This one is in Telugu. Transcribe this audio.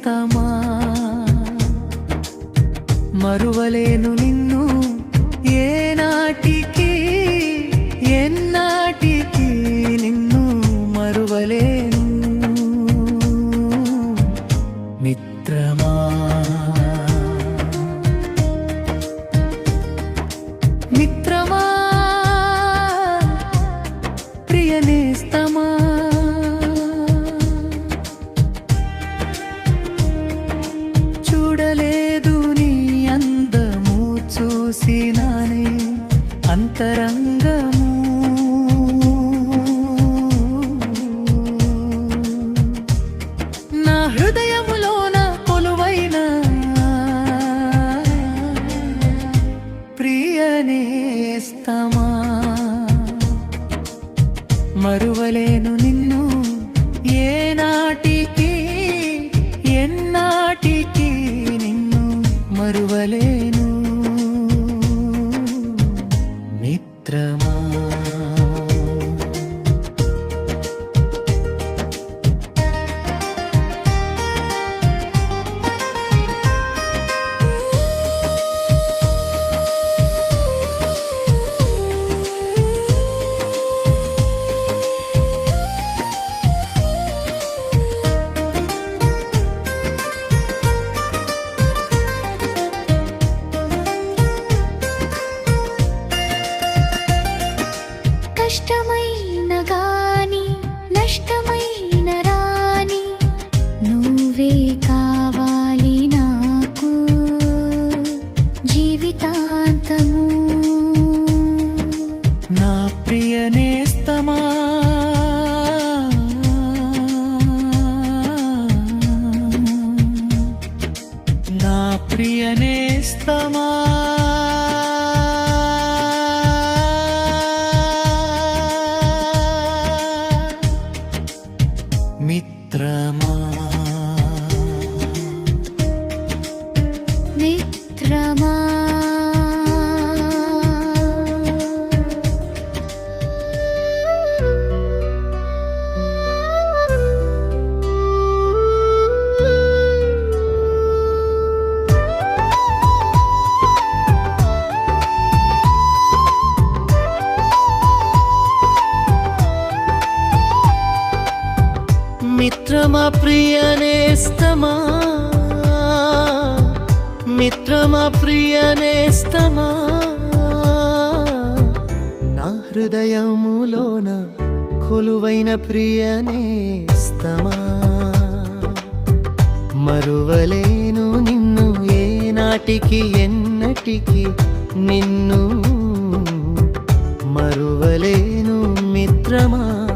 నేస్తమా మరువలేను నిన్ను ఏనాటికి ఎన్నాటికి నిన్ను మరువలేను. మిత్రమా? చూడలేదు నీ అందము చూసినానే అంతరంగము. నా హృదయములోన కొలువైన ప్రియనేస్తమా మరువలేను నిన్ను నా ప్రియనేస్తమా మిత్రమా ప్రియనేస్తమా? మిత్రమా ప్రియనేస్తమా? నా హృదయములోన కొలువైన ప్రియనేస్తమా? మరువలేను నిన్ను ఏనాటికి ఎన్నటికి నిన్ను మరువలేను మిత్రమా?